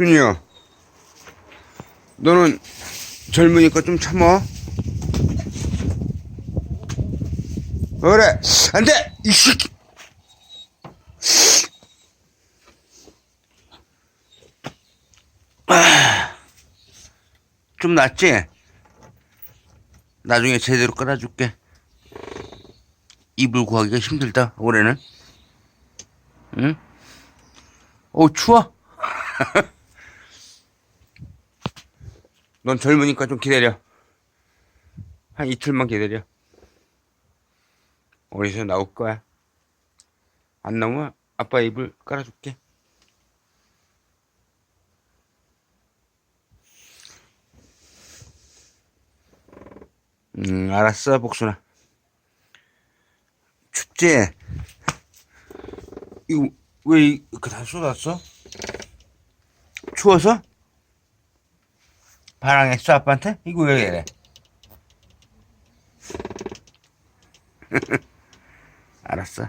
준이야. 너는 젊으니까 좀 참아. 그래. 안 돼! 이 새끼! 아, 좀 낫지? 나중에 제대로 깔아줄게. 이불 구하기가 힘들다, 올해는. 응? 어, 추워? 넌 젊으니까 좀 기다려. 한 이틀만 기다려. 어디서 나올 거야. 안 나오면 아빠 이불 깔아줄게. 음, 알았어, 복순아. 춥지? 이거 왜 이렇게 다 쏟았어? 추워서? 반항했어, 아빠한테? 이거 왜 이래? 알았어.